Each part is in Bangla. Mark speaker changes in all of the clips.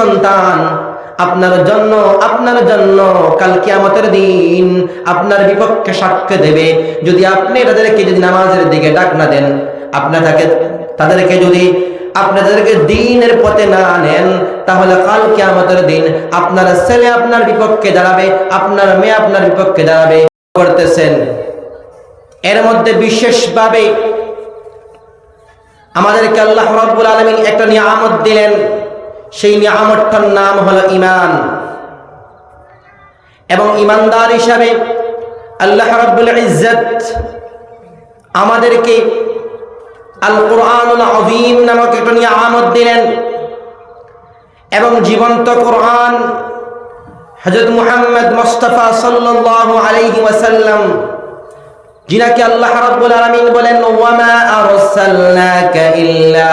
Speaker 1: সন্তান। আপনার জন্য আপনার জন্য কাল কিয়ামতের দিন আপনার বিপক্ষে সাক্ষ্য দেবে। যদি আপনি তাদেরকে যদি নামাজের দিকে ডাক না দেন আপনার তাকে, তাদেরকে যদি আপনাদেরকে দিনের পথে না নেন, তাহলে কাল কিয়ামতের দিন আপনার ছেলে আপনার বিপক্ষে দাঁড়াবে, আপনার মেয়ে আপনার বিপক্ষে দাঁড়াবে। করতেছেন। এর মধ্যে বিশেষভাবে আমাদেরকে আল্লাহ রাব্বুল আলামিন একটা নিয়ামত দিলেন। সেই নিয়ামতটার নাম হলো ইমান এবং ঈমানদার হিসাবে আল্লাহ রাব্বুল ইজ্জত আমাদেরকে আল কোরআনুল আযীম নামক একটা নিয়ামত দিলেন এবং জীবন্ত কোরআন হযরত মুহাম্মদ মুস্তাফা সাল্লাল্লাহু আলাইহি ওয়াসাল্লাম, যিনাকে আল্লাহ রাব্বুল আলামিন বলেন ওয়ামা আরসালনাকা ইল্লা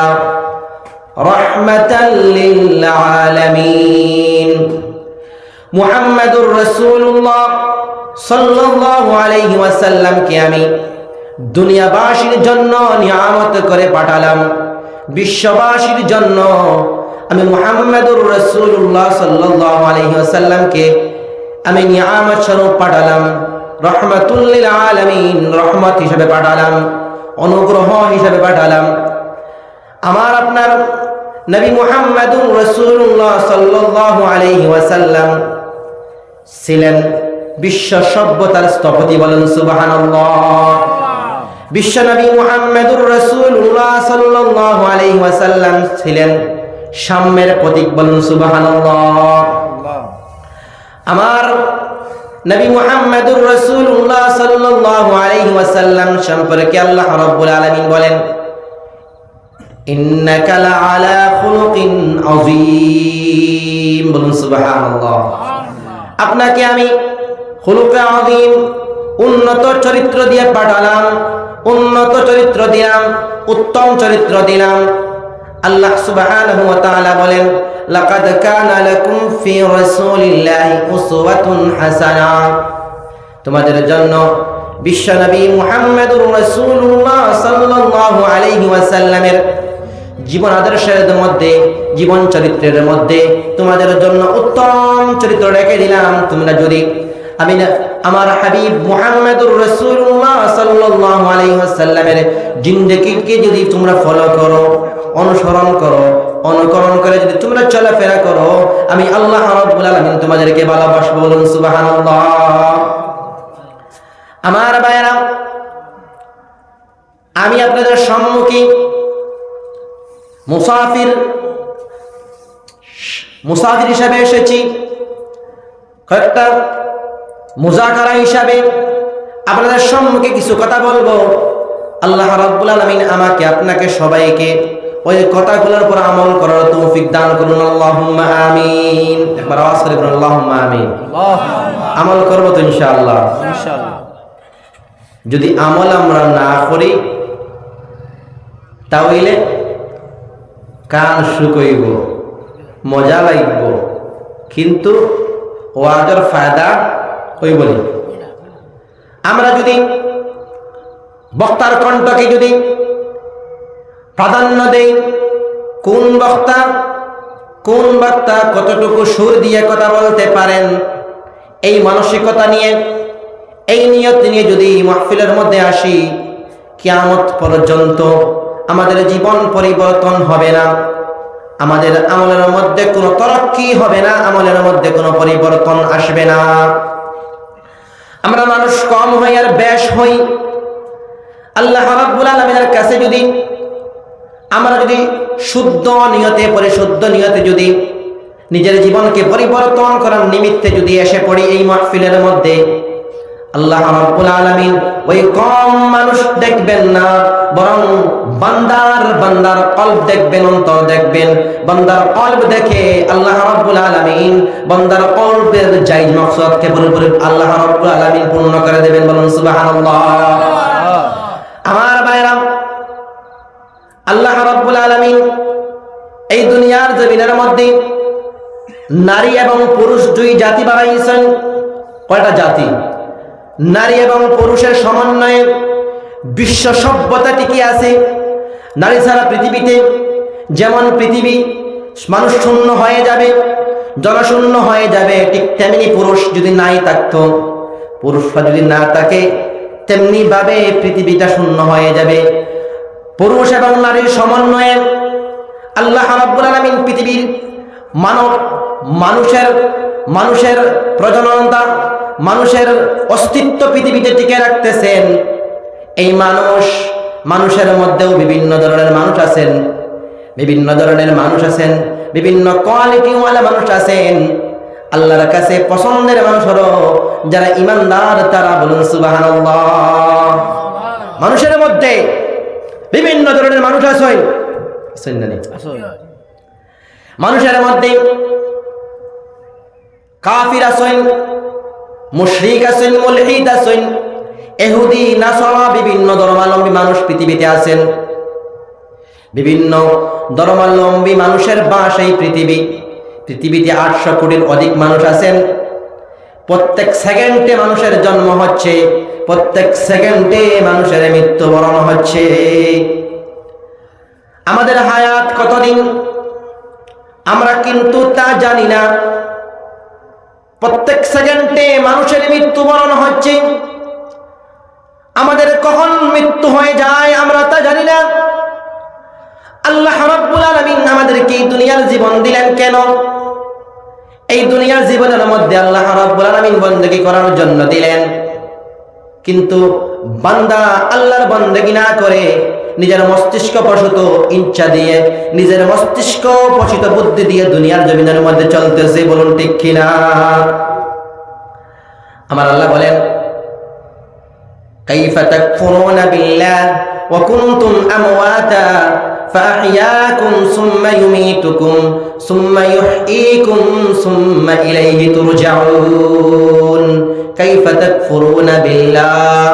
Speaker 1: মুহাম্মাদুর রাসূলুল্লাহ সাল্লাল্লাহু আলাইহি ওয়াসাল্লামকে আমি দুনিয়াবাসীর জন্য নিয়ামত করে পাঠালাম। বিশ্ববাসীর জন্য আমি মুহাম্মাদুর রাসূলুল্লাহ সাল্লাল্লাহু আলাইহি ওয়াসাল্লামকে আমি নিয়ামত স্বরূপ পাঠালাম। রহমাতুল্লিল আলামিন রহমত হিসেবে পাঠালাম। অনুগ্রহ হিসেবে পাঠালাম। আমার আপনার নবী মুহাম্মাদুর রাসূলুল্লাহ সাল্লাল্লাহু আলাইহি ওয়াসাল্লাম ছিলেন বিশ্ব সভ্যতার স্থপতি বলেন সুবহানাল্লাহ। বিশ্ব নবী মুহাম্মাদুর রাসূলুল্লাহ সাল্লাল্লাহু আলাইহি ওয়াসাল্লাম ছিলেন সাম্যের প্রতীক বলেন সুবহানাল্লাহ। আমার নবী মুহাম্মদুর রাসূলুল্লাহ সাল্লাল্লাহু আলাইহি ওয়াসাল্লাম সম্পর্কে আল্লাহ রাব্বুল আলামিন বলেন ইন্নাকা লাআলা খুলুকিন আযীম। বলুন সুবহানাল্লাহ। আপনাকে আমি খুলুকে আযীম, উন্নত চরিত্র দিয়ে পাঠালাম, উন্নত চরিত্র দিলাম, উত্তম চরিত্র দিলাম। আল্লাহ সুবহানাহু ওয়া তাআলা বলেন, লাকাদ কানা লাকুম ফি রাসূলিল্লাহি উসওয়াতুন হাসানা। তোমাদের জন্য বিশ্বনবী মুহাম্মদুর রাসূলুল্লাহ সাল্লাল্লাহু আলাইহি ওয়াসাল্লামের জীবন আদর্শের মধ্যে, জীবন চরিত্রের মধ্যে তোমাদের জন্য উত্তম চরিত্র রেখে দিলাম। তোমরা যদি, আমি আমার হাবিব মুহাম্মদুর রাসূলুল্লাহ সাল্লাল্লাহু আলাইহি ওয়াসাল্লামের যদি তোমরা ফলো করো, অনুসরণ করো, অনুকরণ করে যদি তোমরা চলাফেরা করো, আমি আল্লাহ রাব্বুল আলামিন তোমাদেরকে ভালোবাসবো বলুন সুবহানাল্লাহ। আমার ভাইরা আমি আপনাদের সম্মুখে মুসাফির মুসাফির হিসাবে এসেছি। কয়েকটা মুজাকারা হিসাবে আপনাদের সম্মুখে কিছু কথা বলব। আল্লাহ রাব্বুল আলামিন আমাকে, আপনাকে সবাইকে ওই কথাগুলোর উপর আমল করার তৌফিক দান করুন। আল্লাহুম্মা আমিন। একবার আওয়াজ করে বলুন, আল্লাহুম্মা আমিন। আমল করব তো ইনশাআল্লাহ। যদি আমল আমরা না করি, তাহলে কান শুকইব, মজা লাগব। কিন্তু ওয়াজের ফায়দা হইব আমরা যদি বক্তার কণ্ঠকে যদি প্রাধান্য দেই, কোন বক্তা কোন বক্তা কতটুকু সুর দিয়ে কথা বলতে পারেন, এই মানসিকতা নিয়ে, এই নিয়ত নিয়ে যদি মাহফিলের মধ্যে আসি, কিয়ামত পর্যন্ত আমাদের জীবন পরিবর্তন হবে না। আমাদের আমলের মধ্যে কোনো তরক্কি হবে না, আমলের মধ্যে কোনো পরিবর্তন আসবে না। আমরা মানুষ কম হই আর ব্যাস হই। আল্লাহ রাব্বুল আলামিনের কাছে যদি, আমরা যদি শুদ্ধ নিয়তে, পরিশুদ্ধ নিয়তে যদি নিজের জীবনকে পরিবর্তন করার নিমিত্তে যদি এসে পড়ি এই মাহফিলের মধ্যে আল্লাহ রাব্বুল আলামিন ওই কম মানুষ দেখবেন না, বরং বান্দার বান্দার কলব দেখবেন, অন্তর দেখবেন। বান্দার কলব দেখে আল্লাহ রাব্বুল আলামিন বান্দার কলবের জায়েজ মাকসাদকে পুরোপুরি আল্লাহ রাব্বুল আলামিন পূর্ণ করে দেবেন বলুন সুবহানাল্লাহ। আমার ভাইরা আল্লাহ রাব্বুল আলামিন এই দুনিয়ার জমিনের মধ্যে নারী এবং পুরুষ দুই জাতি বানাইছেন। কয়টা জাতি? নারী এবং পুরুষের সমন্বয়ে বিশ্ব সভ্যতা টিকে আছে। নারী ছাড়া পৃথিবীতে যেমন পৃথিবী মানুষ শূন্য হয়ে যাবে, জনশূন্য হয়ে যাবে, ঠিক তেমনি পুরুষ যদি নাই থাকতো, পুরুষরা যদি না থাকে তেমনি ভাবে পৃথিবীটা শূন্য হয়ে যাবে। পুরুষ এবং নারীর সমন্বয়ে আল্লাহ রাব্বুল আলামিন পৃথিবীর মানব, মানুষের মানুষের প্রজননতা মানুষের অস্তিত্ব পৃথিবীতে টিকে রাখতেছেন। এই মানুষ মানুষের মধ্যেও বিভিন্ন ধরনের মানুষ আছেন। বিভিন্ন ধরনের মানুষ আছেন বিভিন্ন কোয়ালিটিওয়ালা মানুষ আছেন। আল্লাহর কাছে পছন্দের মানুষ হলো যারা ইমানদার তারা বলুন সুবহানাল্লাহ। মানুষের মধ্যে বিভিন্ন ধরনের মানুষ আছেন? মানুষের মধ্যে কাফির আছেন মুশরিক আছেন মুলহিদ আছেন এহুদি, নাসারা, বিভিন্ন ধর্মাবলম্বী মানুষ পৃথিবীতে আছেন। বিভিন্ন ধর্মাবলম্বী মানুষের বাস এই পৃথিবী। পৃথিবীতে আটশো কোটির অধিক মানুষ আছেন। প্রত্যেক সেকেন্ডে মানুষের জন্ম হচ্ছে। প্রত্যেক সেকেন্ডে মানুষের মৃত্যুবরণ হচ্ছে। আমাদের হায়াত কতদিন? আমরা কিন্তু তা জানি না। প্রত্যেক সেকেন্ডে মানুষের মৃত্যুবরণ হচ্ছে। আমাদের কখন মৃত্যু হয়ে যায় আমরা তা জানি না। আল্লাহ রাব্বুল আলামিন আমাদেরকে এই দুনিয়ার জীবন দিলেন কেন? এই দুনিয়ার জীবনের মধ্যে আল্লাহ রাব্বুল আলামিন বন্দেগী করার জন্য দিলেন। কিন্তু বান্দা আল্লাহর বন্দেগী না করে নিজের মস্তিষ্ক প্রসূত ইচ্ছা দিয়ে, নিজের মস্তিষ্ক প্রসিত বুদ্ধি দিয়ে দুনিয়ার জমিনের মধ্যে চলতেছে বলুন ঠিক কিনা? আমার আল্লাহ বলেন كيف تكفرون بالله وكنتم أمواتا فأحياكم ثم يميتكم ثم يحييكم ثم إليه ترجعون كيف تكفرون بالله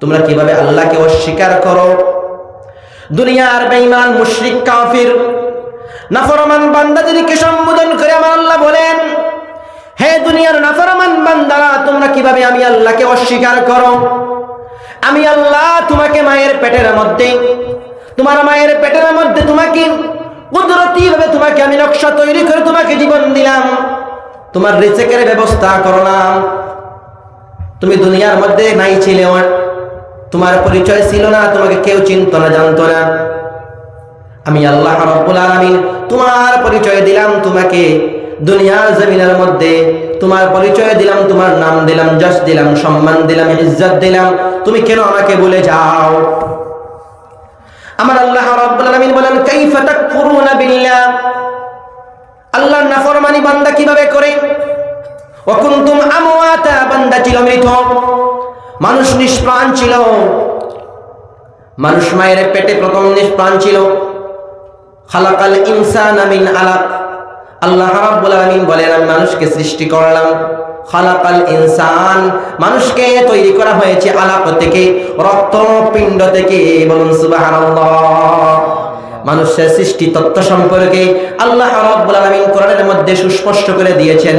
Speaker 1: তোমরা কিভাবে আল্লাহকে অস্বীকার করো দুনিয়ার বেঈমান মুশরিক কাফির নাফরমান বান্দাদেরকে সম্বোধন করে আমার আল্লাহ বলেন হে দুনিয়ার নাফরমান বান্দারা তোমরা কীভাবে আমি আল্লাহকে অস্বীকার করো? আমি আল্লাহ তোমাকে মায়ের পেটের মধ্যে, তোমার মায়ের পেটের মধ্যে তোমাকে কুদরতি ভাবে তোমাকে আমি নকশা তৈরি করে তোমাকে জীবন দিলাম। তোমার রিচেকের ব্যবস্থা করলাম। তুমি দুনিয়ার মধ্যে নাই ছিলে, তোমার পরিচয় ছিল না, তোমাকে কেউ চিনত না, জানতো না। আমি আল্লাহ রব্বুল আলামিন তোমার পরিচয় দিলাম, তোমাকে দুনিয়ার জমিনের মধ্যে তোমার পরিচয় দিলাম, তোমার নাম দিলাম, যশ দিলাম, সম্মান দিলাম, ইজ্জত দিলাম। তুমি কেন আমাকে বলে যাও? আমার আল্লাহ রাব্বুল আলামিন বলেন, কাইফা তাকফুরুনা বিল্লাহ? আল্লাহর নাফরমানি বান্দা কীভাবে করে? ওয়া কুনতুম আমওয়াতা বান্দা ছিল মৃত। মানুষ নিষ্প্রাণ ছিল। মানুষ মায়ের পেটে প্রথম নিষ্প্রাণ ছিল। খালাকাল ইনসান মিন আলাক। আল্লাহ রাব্বুল আলামিন বলেন, আমি মানুষকে সৃষ্টি করলাম। খালাকাল ইনসান। মানুষকে তৈরি করা হয়েছে আলাক থেকে, রক্ত পিণ্ড থেকে। বলুন, সুবহানাল্লাহ। মানুষের সৃষ্টি তত্ত্ব সম্পর্কে আল্লাহ রাব্বুল আলামিন কোরআনের মধ্যে সুস্পষ্ট করে দিয়েছেন।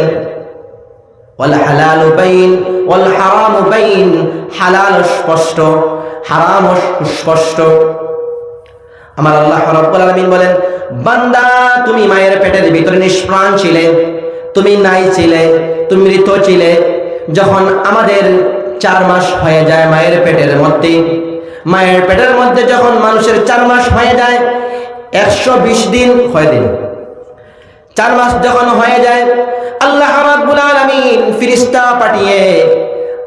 Speaker 1: ওয়াল হালালু বাইন, ওয়াল হারামু বাইন। হালাল স্পষ্ট হারাম স্পষ্ট আমার আল্লাহ রাব্বুল আলামিন বলেন, বান্দা, তুমি মায়ের পেটের ভিতরে নিষ্প্রাণ ছিলে, তুমি নাই ছিলে, তুমি মৃত ছিলে। যখন আমাদের চার মাস হয়ে যায় মায়ের পেটের মধ্যে, মায়ের পেটের মধ্যে যখন মানুষের চার মাস হয়ে যায়, একশো বিশ দিন হয় দিন চার মাস যখন হয়ে যায়, আল্লাহ রাব্বুল আলামিন ফিরিস্তা পাঠিয়ে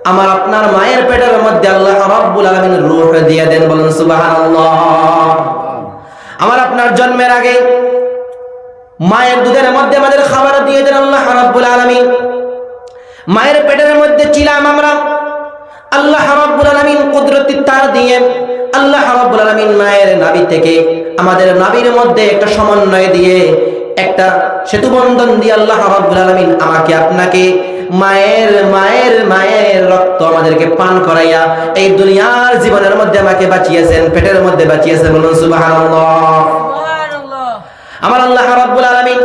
Speaker 1: আমার আপনার মায়ের পেটের মধ্যে আল্লাহ রাব্বুল আলামিন রূহ দিয়ে দেন, বলুন সুবহানাল্লাহ। আমার আপনার জন্মের আগে মায়ের দুধের মধ্যে আমাদের খাবার দিয়ে দেন আল্লাহ রাব্বুল আলামিন। মায়ের পেটের মধ্যে ছিলাম আমরা। আল্লাহ রাব্বুল আলামিন কুদরতি তার দিয়ে আল্লাহ রাব্বুল আলমিন মায়ের নাভি থেকে আমাদের নাবির মধ্যে একটা সমন্বয় দিয়ে একটা সেতু বন্ধন দিয়ে আল্লাহ রাব্বুল আলামিন আমাকে আপনাকে মায়ের মায়ের মায়ের রক্ত আমাদেরকে পান করাইয়া এই দুনিয়ার জীবনের মধ্যে আমাকে বাঁচিয়েছেন পেটের মধ্যে বাঁচিয়েছেন বলুন সুবহানাল্লাহ আমার আল্লাহ রাব্বুল আলামিন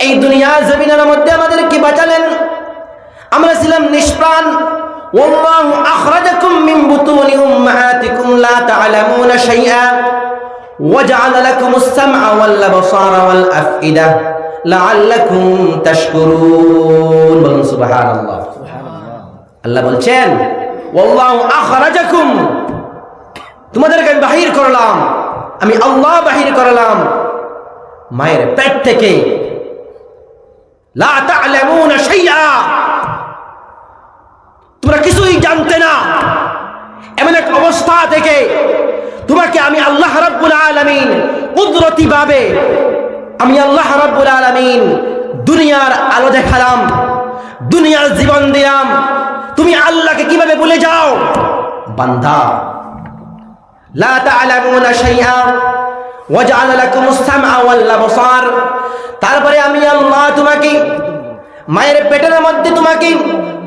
Speaker 1: এই দুনিয়ার জমিনের মধ্যে আমাদেরকে বাঁচালেন আমরা ছিলাম নিষ্প্রাণ والله أخرجكم من بطون أمهاتكم لا تعلمون شيئا وجعل لكم السمع والابصار والافئده লাআল্লাকুম তাশকুরুন। বলুন সুবহানাল্লাহ। আল্লাহ বলছেন, ওয়াল্লাহু আখরাজাকুম। তোমাদেরকে আমি বাহির করলাম। আমি আল্লাহ বাহির করলাম। মায়ের পেট থেকে, লা তা'লামুনা শাইআ। তোমরা কিছুই জানতে না। এমন এক অবস্থা থেকে তোমাকে আমি আল্লাহ রাব্বুল আলামিন কুদরতি ভাবে আমি আল্লাহ রাব্বুল আলামিন দুনিয়ার আলো দেখালাম, দুনিয়ার জীবন দিলাম। তুমি আল্লাহকে কীভাবে ভুলে যাও? বান্দা, লা তা'লামুনা শাইআ ওয়াজআল লাকুমুস সামআ ওয়াল আবসার। তারপরে আমি আল্লাহ তোমাকে, মায়ের পেটের মধ্যে তোমাকে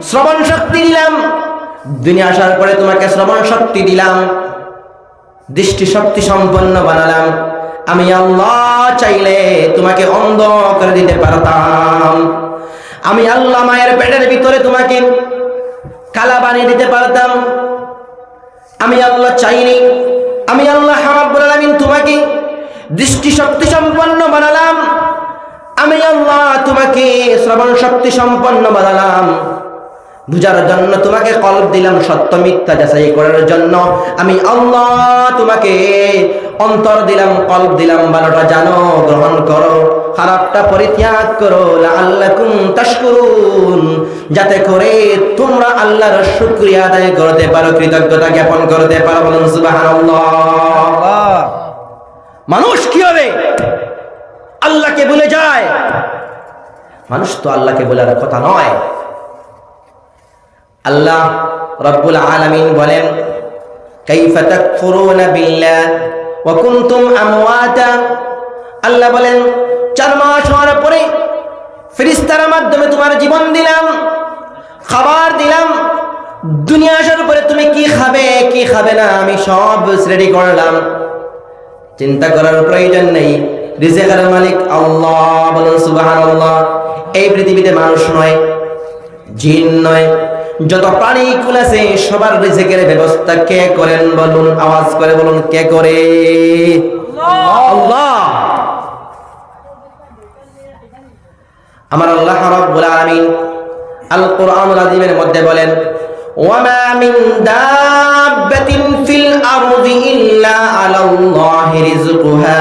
Speaker 1: শ্রবণ শক্তি দিলাম। দুনিয়া আসার পরে তোমাকে শ্রবণ শক্তি দিলাম। দৃষ্টি শক্তি সম্পন্ন বানালাম। আমি আল্লাহ চাইলে তোমাকে অন্ধ করে দিতে পারতাম। আমি আল্লাহ মায়ের পেটের ভিতরে তোমাকে কালা বানিয়ে দিতে পারতাম। আমি আল্লাহ চাইনি। আমি আল্লাহ রাব্বুল আলামিন তোমাকে দৃষ্টি শক্তি সম্পন্ন বানালাম। আমি আল্লাহ তোমাকে শ্রবণ শক্তি সম্পন্ন বানালাম। বুঝার জন্য তোমাকে কল্প দিলাম সত্য মিথ্যা যাচাই করার জন্য। আমি আল্লাহ তোমাকে অন্তর দিলাম কল্প দিলাম ভালোটা জানো, গ্রহণ করো, খারাপটা পরিত্যাগ করো আল্লাকুম তাশকুরুন, যাতে করে তোমরা আল্লাহর শুকরিয়া আদায় করতে পারো, কৃতজ্ঞতা জ্ঞাপন করতে পারো, বলুন সুবহানাল্লাহ। মানুষ কি হবে? আল্লাহকে ভুলে যায়। মানুষ তো আল্লাহকে বলার কথা নয়। আল্লাহ রব্বুল আলামিন বলেন আল্লাহ বলেন, চার মাস হওয়ার পরে ফেরেশতার মাধ্যমে তোমার জীবন দিলাম, খাবার দিলাম, দুনিয়া আসার পরে তুমি কি খাবে কি খাবে না, আমি সব রেডি করলাম। চিন্তা করার প্রয়োজন নেই। রিজেকের মালিক আল্লাহ বলেন, সুবহানাল্লাহ, এই পৃথিবীতে মানুষ নয়, জিন নয় যত প্রাণী কুল আছে সবার রিজেকের ব্যবস্থা কে করেন বলুন আওয়াজ করে বলুন কে করে? আল্লাহ। আমার আল্লাহ রাব্বুল আলামিন আল কোরআনুল আযীমের মধ্যে বলেন ওয়ামা মিন দাব্বাতিন ফিল আরদি ইল্লা আলাল্লাহি রিজকুহা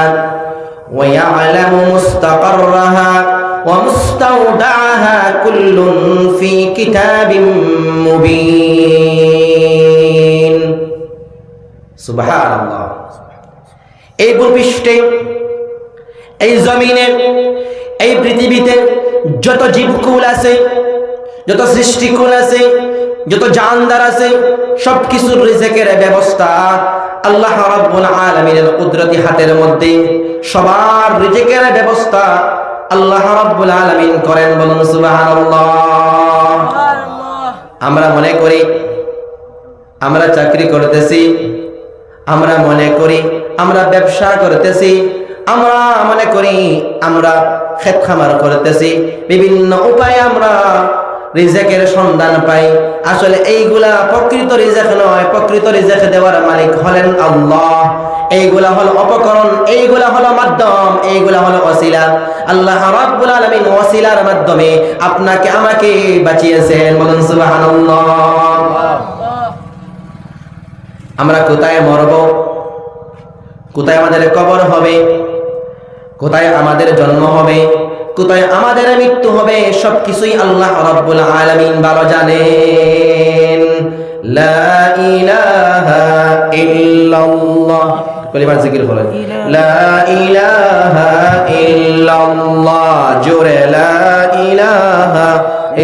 Speaker 1: ওয়া ইয়ালামু মুস্তাকাররাহা। ওয়া মুস্তাওদাআহা কুল্লুন ফি কিতাবিম মুবিন সুবহানাল্লাহ এই ভূপৃষ্ঠে, এই জমিনে, এই পৃথিবীতে যত জীবকুল আছে, যত সৃষ্টিকুল আছে, যত জানদার আছে সব কিছুর রিজেকের ব্যবস্থা আল্লাহ রাব্বুল আলামিনের কুদরতি হাতের মধ্যে সবার রিজেকের ব্যবস্থা আল্লাহ রাব্বুল আলামিন করেন বলুন সুবহানাল্লাহ। আমরা মনে করি, আমরা চাকরি করতেছি, আমরা মনে করি, আমরা ব্যবসা করতেছি, আমরা মনে করি, আমরা খেত খামার করতেছি, বিভিন্ন উপায়ে আমরা রিজেকের সন্ধান পাই। আসলে এইগুলা প্রকৃত রিজেক নয়, প্রকৃত রিজেক দেওয়ার মালিক হলেন আল্লাহ। এইগুলা হলো অপকরণ, এইগুলা হলো মাধ্যম, এইগুলা হলো অসিলা আল্লাহ রাব্বুল আলামিন ওসিলার মাধ্যমে আপনাকে আমাকে বাঁচিয়েছেন। বলুন সুবহানাল্লাহ। আমরা কোথায় মরব? কোথায় আমাদের কবর হবে? কোথায় আমাদের জন্ম হবে? কোথায় আমাদের মৃত্যু হবে, সবকিছুই আল্লাহ রব্বুল আলামিন ভালো জানেন। লা ইলাহা ইল্লাল্লাহ। জিকির বলেন লা ইলাহা ইল্লাল্লাহ। জোরে, লা ইলাহা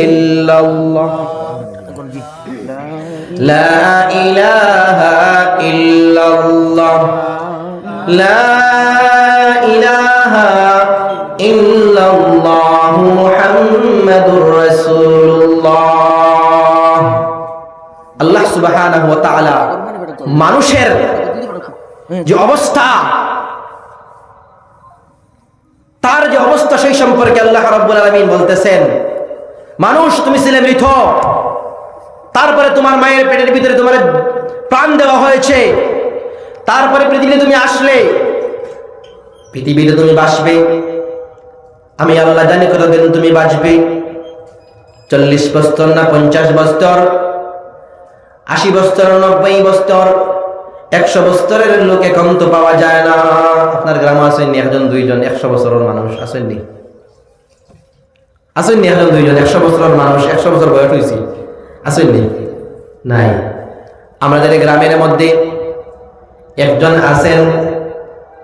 Speaker 1: ইল্লাল্লাহ। লা ইলাহা ইল্লাল্লাহ। লা ইলাহা আল্লাহ মানুষের যে অবস্থা, তার যে অবস্থা সেই সম্পর্কে আল্লাহ রব্বুল আলমিন বলতেছেন, মানুষ, তুমি ছিলে মৃত, তারপরে তোমার মায়ের পেটের ভিতরে তোমার প্রাণ দেওয়া হয়েছে, তারপরে পৃথিবীতে তুমি আসলে, পৃথিবীতে তুমি বাসবে আমি আল্লাহ জানি কতদিন তুমি বাঁচবে। চল্লিশ বছর না পঞ্চাশ বছর? আশি বছর, নব্বই বছর? একশো বছরের লোক এখন তো পাওয়া যায় না। আপনার গ্রামে আসেননি একজন, দুইজন, একশো বছরের মানুষ আসেননি। আসেননি একজন, দুইজন, একশো বছরের মানুষ, একশো বছর বয়স হয়েছি। আসেননি? নাই। আমাদের গ্রামের মধ্যে একজন আছেন,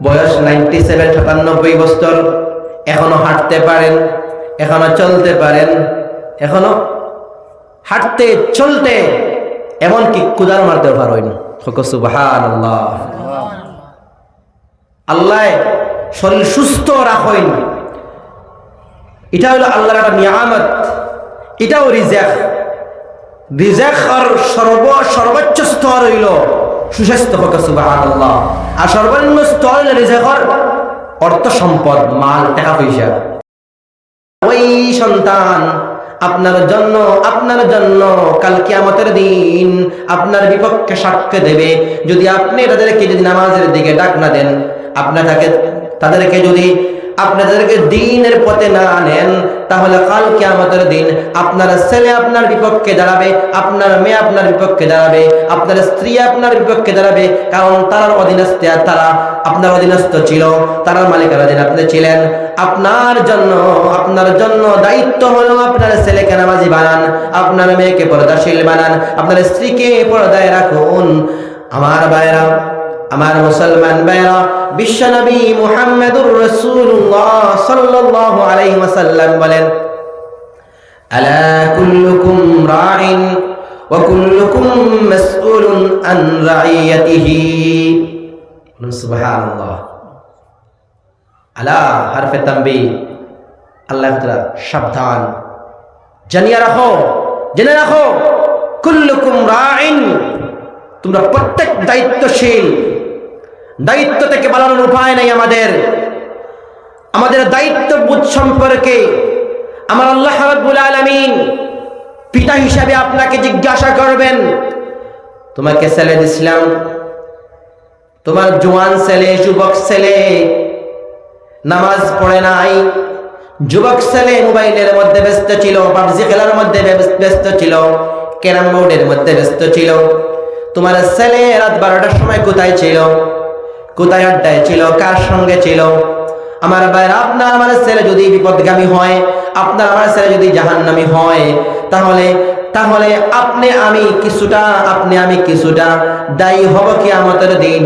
Speaker 1: বয়স নাইনটি সেভেন, সাতানব্বই বছর। এখনও হাঁটতে পারেন, এখনও চলতে পারেন, এখনও হাঁটতে, চলতে, এমনকি কুদাল মারতেও পারেন। সুবাহান আল্লাহ আল্লাহ শরীর সুস্থ রাখেন। এটা হলো আল্লাহর একটা নিয়ামত। এটাও রিজেক রিজেক আর সর্ব, সর্বোচ্চ স্তর হইল সুস্বাস্থ্য আল্লাহ আর সর্বনিম্ন স্তর হইল রিজেকর অর্থ সম্পদ, মাল টাকা পয়সা ওই সন্তান, আপনার জন্য আপনার জন্য কাল কিয়ামতের দিন আপনার বিপক্ষে সাক্ষ্য দেবে। যদি আপনি তাদেরকে যদি নামাজের দিকে ডাক না দেন, আপনার তাকে তাদেরকে যদি আপনাদেরকে দিনের পথে না আনেন, তাহলে কাল কিয়ামতের দিন আপনার ছেলে আপনার বিপক্ষে দাঁড়াবে, আপনার মেয়ে আপনার বিপক্ষে দাঁড়াবে, আপনার স্ত্রী আপনার বিপক্ষে দাঁড়াবে, কারণ তার অধীনস্থ তারা আপনার অধীনস্থ ছিল তার মালিকের অধীন আপনি ছিলেন। আপনার জন্য আপনার জন্য দায়িত্ব হলো আপনার ছেলেকে নামাজি বানান, আপনার মেয়েকে পর্দাশীল বানান, আপনার স্ত্রীকে পর্দায় রাখুন। আমার বাইরা আমার মুসলমান ভাইরা বিশ্বনবী মুহাম্মদুর রাসূলুল্লাহ সাল্লাল্লাহু আলাইহি ওয়াসাল্লাম বলেন, আলা কুল্লুকুম রাইন ওয়া কুল্লুকুম মাসউলুন আন রাইয়াতিহি। সুবহানাল্লাহ। আলা হারফে তানবী আল্লাহ তাআলা সাবধান। জানিয়ে রাখো, জেনে রাখো, কুল্লুকুম রাইন, তোমরা প্রত্যেক দায়িত্বশীল দায়িত্ব থেকে বাড়ানোর উপায় নেই আমাদের। আমাদের দায়িত্ব বোধ সম্পর্কে আমার আল্লাহ রাব্বুল আলামিন পিতা হিসাবে আপনাকে জিজ্ঞাসা করবেন, তোমাকে ছেলে দিছিলাম, তোমার জোয়ান ছেলে, যুবক ছেলে, নামাজ পড়ে নাই, যুবক ছেলে মোবাইলের মধ্যে ব্যস্ত ছিল, পাবজি খেলার মধ্যে ব্যস্ত ছিল, ক্যারাম বোর্ডের মধ্যে ব্যস্ত ছিল, তোমার ছেলে রাত বারোটার সময় কোথায় ছিল? কোথায় আড্ডায় ছিল? কার সঙ্গে ছিল? আমার ভাইয়ের আপনার আমার ছেলে যদি বিপদগামী হয় আপনার আমার ছেলে যদি জাহান্নামী হয় তাহলে তাহলে আপনি আমি কিছুটা আপনি আমি কিছুটা দায়ী হব কি আমাদের দিন।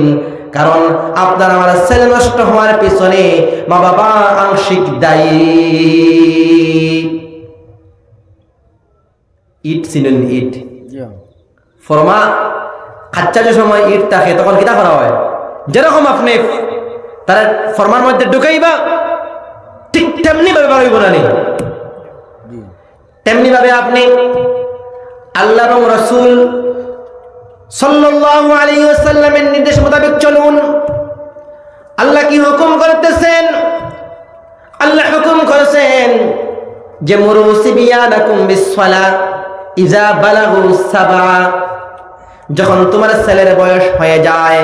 Speaker 1: কারণ আপনার আমার ছেলে নষ্ট হওয়ার পিছনে মা বাবা আংশিক দায়ী। ইট চিনেন ইট। ফরমা খাচ্চা যে সময় ইট থাকে তখন কিতা করা হয়? যেরকম আপনি তারা ফরমার মধ্যে ঢুকাইবা ঠিক তেমনি ভাবে বাড়াইব না তেমনি ভাবে আপনি আল্লাহ রসুল সাল্লাল্লাহু আলাইহি ওয়াসাল্লামের নির্দেশ মোতাবেক চলুন। আল্লাহ কি হুকুম করতেছেন? আল্লাহ হুকুম করেছেন যে মুরুসিবিয়ানাকুম বিসসালা ইজা বালাগু সাবা যখন তোমার ছেলের বয়স হয়ে যায়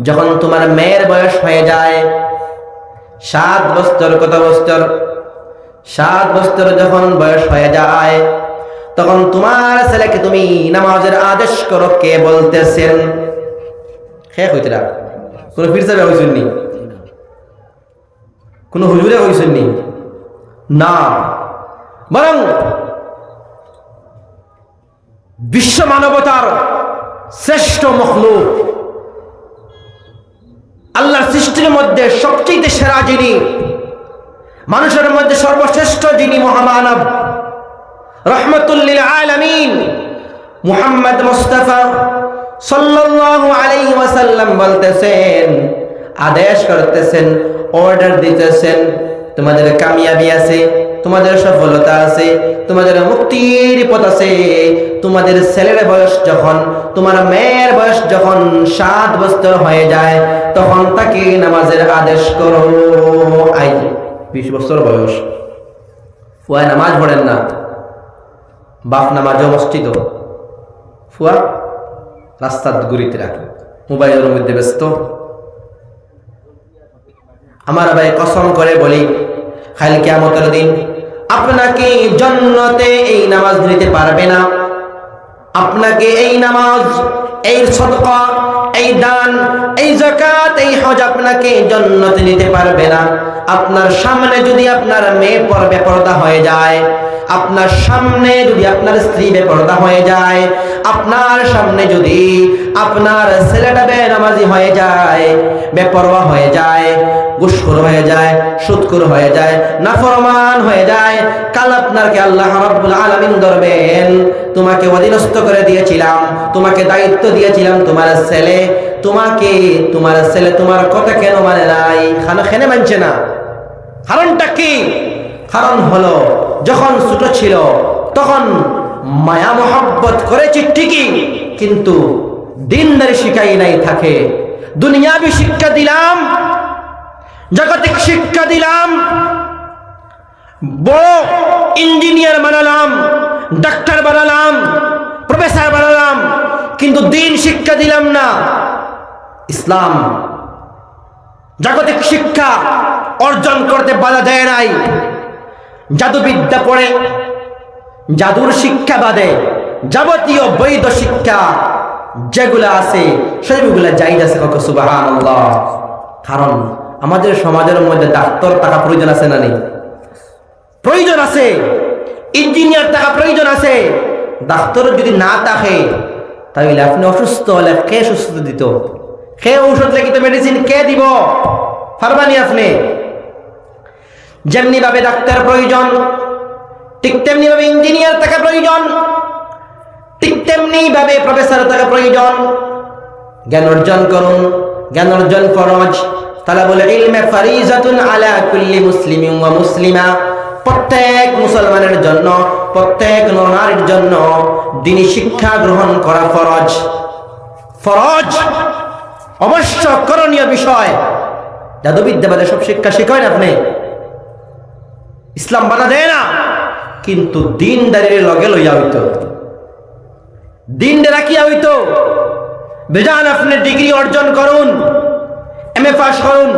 Speaker 1: যখন তোমার মেয়ের বয়স হয়ে যায়, সাত বছর, কত বছর? সাত বছর যখন বয়স হয়ে যায়, তখন তোমার ছেলেকে তুমি নামাজের আদেশ করো, কে বলতেছেন? হে হইতরা কোন হইছেননি কোন হুজুরে হইছেননি না। বরং বিশ্ব মানবতার শ্রেষ্ঠ মখলুক আল্লাহর সৃষ্টির মধ্যে সবচেয়ে সেরা যিনি, মানুষের মধ্যে সর্বশ্রেষ্ঠ যিনি মহামানব, রহমতুল্লিল আলমিন, মুহাম্মদ মুস্তাফা সাল্লাল্লাহু আলাইহি ওয়াসাল্লাম বলতেছেন, আদেশ করতেছেন অর্ডার দিতেছেন, তোমাদের কামিয়াবি আছে। তোমাদের সফলতা আছে, তোমাদের মুক্তির পথ আছে। তোমাদের ছেলের বয়স যখন, তোমার মেয়ের বয়স যখন সাত বছর হয়ে যায়, তখন তাকে নামাজের আদেশ করো। আই, বিশ বছর বয়স। ফুয়া নামাজ পড়েন না। বাপ নামাজও মসজিদ ফুয়া রাস্তার গুড়িতে রাখে। মোবাইলের মধ্যে ব্যস্ত। আমার ভাই কসম করে বলি, খাইল কেমতের দিন। আপনাকে জন্নতে এই নামাজ নিতে পারবে না। আপনাকে এই নামাজ, এই সদকা, এই দান, এই জাকাত এই হজ আপনাকে জন্নতে নিতে পারবে না। আপনার সামনে যদি আপনার মেয়ে পর্বে পর্দা হয়ে যায়, আপনার সামনে যদি আপনার স্ত্রী বেপর্দা হয়ে যায়, আপনার সামনে যদি আপনার ছেলেটা বেনামাজি হয়ে যায়, বেপরোয়া হয়ে যায় গুসখুর হয়ে যায় সুদকুর হয়ে যায়, নাফরমান হয়ে যায়। কাল আপনাকে আল্লাহ রাব্বুল আলামিন ধরবেন। তোমাকে অধীনস্থ করে দিয়েছিলাম, তোমাকে দায়িত্ব দিয়েছিলাম তোমার ছেলে। তোমাকে, তোমার ছেলে তোমার কথা কেন মানে নাই? খানা খেনে মানছে না। কারণটা কি? কারণ হলো, যখন ছোট ছিল, তখন মায়া মোহাব্বত করেছি ঠিকই, কিন্তু দিনদারি শিখাই নাই থাকে। দুনিয়াবি শিক্ষা দিলাম, জাগতিক শিক্ষা দিলাম, বড় ইঞ্জিনিয়ার বানালাম, ডাক্তার বানালাম, প্রফেসর বানালাম, কিন্তু দিন শিক্ষা দিলাম না। ইসলাম জাগতিক শিক্ষা অর্জন করতে বাধা দেয় নাই। জাদুবিদ্যা পড়ে, জাদুর শিক্ষা বাদে যাবতীয় বৈধ শিক্ষা যেগুলো আছে সেগুলো যাই আছে কত সুবাহান কারণ আমাদের সমাজের মধ্যে ডাক্তার টাকা প্রয়োজন আছে না নেই? প্রয়োজন আছে। ইঞ্জিনিয়ার টাকা প্রয়োজন আছে। ডাক্তার যদি না থাকে, তাহলে আপনি অসুস্থ হলে কে সুস্থ দিত? কে ঔষধ লিখিত মেডিসিন কে দিব? পারবানি আপনি। যেমনি ভাবে ডাক্তার প্রয়োজন, ঠিক তেমনি ভাবে ইঞ্জিনিয়ার থাকা প্রয়োজন। ঠিক তেমনি ভাবে প্রফেসর থাকা প্রয়োজন। জ্ঞান অর্জন করুন। জ্ঞান অর্জন ফরজ। তাহলে বলে, ইলমে ফারিজাতুন আলা কুল্লি মুসলিমিন ওয়া মুসলিমা। প্রত্যেক মুসলমানের জন্য, প্রত্যেক নরনারীর জন্য দিনী শিক্ষা গ্রহণ করা ফরজ। ফরজ! অবশ্য করণীয় বিষয়। জাদুবিদ্যা বাদে সব শিক্ষা শিখায় না আপনি। ইসলাম বাধা দেয় না। কিন্তু দিনদারির লগে লইয়া হইতো। দিন রাখিয়া হইতো। বেজান আপনি ডিগ্রি অর্জন করুন এম এ পাস করুন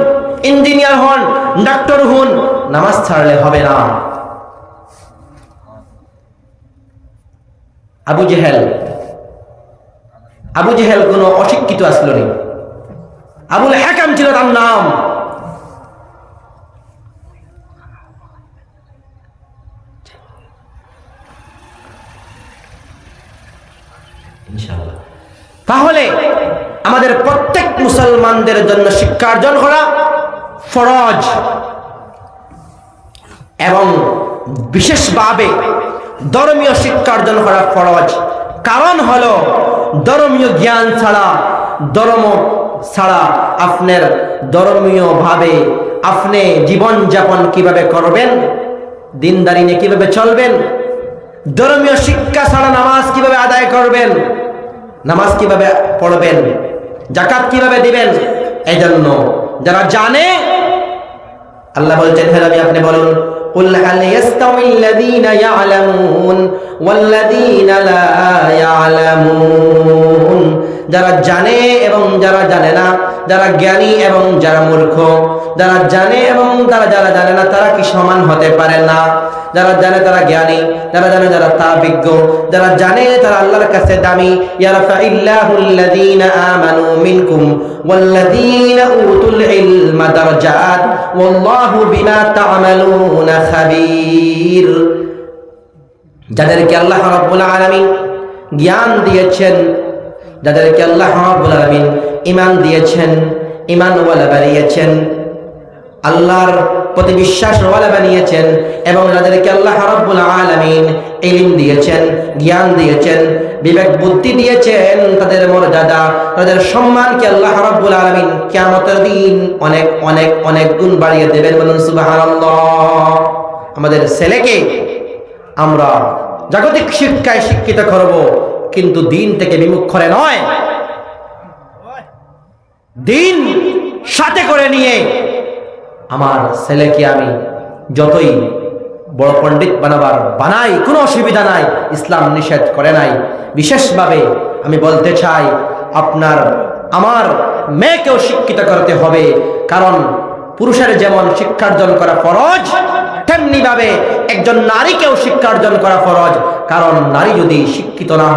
Speaker 1: ইঞ্জিনিয়ার হন ডাক্তার হন, নামাজ ছাড়লে হবে না। আবু জেহেল আবু জেহেল কোনো অশিক্ষিত আসলো নি। আবুল হ্যাকাম ছিল তার নাম। তাহলে আমাদের প্রত্যেক মুসলমানদের জন্য শিক্ষা অর্জন করা ফরজ। এবং বিশেষভাবে ধর্মীয় শিক্ষা অর্জন করা ফরজ। কারণ হলো ধর্মীয় জ্ঞান ছাড়া, ধর্ম ছাড়া আপনার ধর্মীয় ভাবে আপনি জীবনযাপন কীভাবে করবেন দিনদারি নিয়ে কীভাবে চলবেন, ধর্মীয় শিক্ষা ছাড়া নামাজ কীভাবে আদায় করবেন নামাজ কিভাবে পড়বেন জাকাত কিভাবে দিবেন এই জন্য যারা জানে আল্লাহ বলছেন হ্যাঁ আমি আপনি বলুন قل هل يستوي الذين يعلمون والذين لا يعلمون যারা জানে এবং যারা জানে না যারা জ্ঞানী এবং যারা মূর্খ যারা জানে এবং তারা যারা জানে না তারা কি সমান হতে পারে না যারা জানে তারা জ্ঞানী, যারা জানে যারা তারা বিজ্ঞ যারা জানে তারা আল্লাহর কাছে দামি। আমানু মিনকুম উতুল ইলমা দারজাত ওয়াল্লাহু বিমা তা'মালুনা খাবীর। যাদেরকে আল্লাহ রাব্বুল আলামিন জ্ঞান দিয়েছেন, যাদেরকে আল্লাহ রাব্বুল আলামিন ঈমান দিয়েছেন, ঈমানওয়ালা বানিয়েছেন, আল্লাহর প্রতি বিশ্বাসওয়ালা বানিয়েছেন এবং যাদেরকে আল্লাহ রাব্বুল আলামিন ইলম দিয়েছেন, জ্ঞান দিয়েছেন, বিবেক বুদ্ধি দিয়েছেন, তাদের মর্যাদা, তাদের সম্মানকে আল্লাহ রাব্বুল আলামিন কিয়ামতের দিন অনেক অনেক অনেক গুণ বাড়িয়ে দেবেন বলুন সুবহানাল্লাহ। আমাদের ছেলেকে আমরা জাগতিক শিক্ষায় শিক্ষিত করব, কিন্তু দিন থেকে বিমুখ করে নয়। দিন সাথে করে নিয়ে আমার ছেলেকে আমি যতই বড় পণ্ডিত বানাবার বানাই, কোনো অসুবিধা নাই, ইসলাম নিষেধ করে নাই। বিশেষভাবে আমি বলতে চাই, আপনার, আমার মেয়েকেও শিক্ষিত করতে হবে, কারণ পুরুষের যেমন শিক্ষার্জন করা ফরজ তেমনি ভাবে একজন নারীকেও শিক্ষার্জন করা ফরজ, কারণ নারী যদি শিক্ষিত না হয়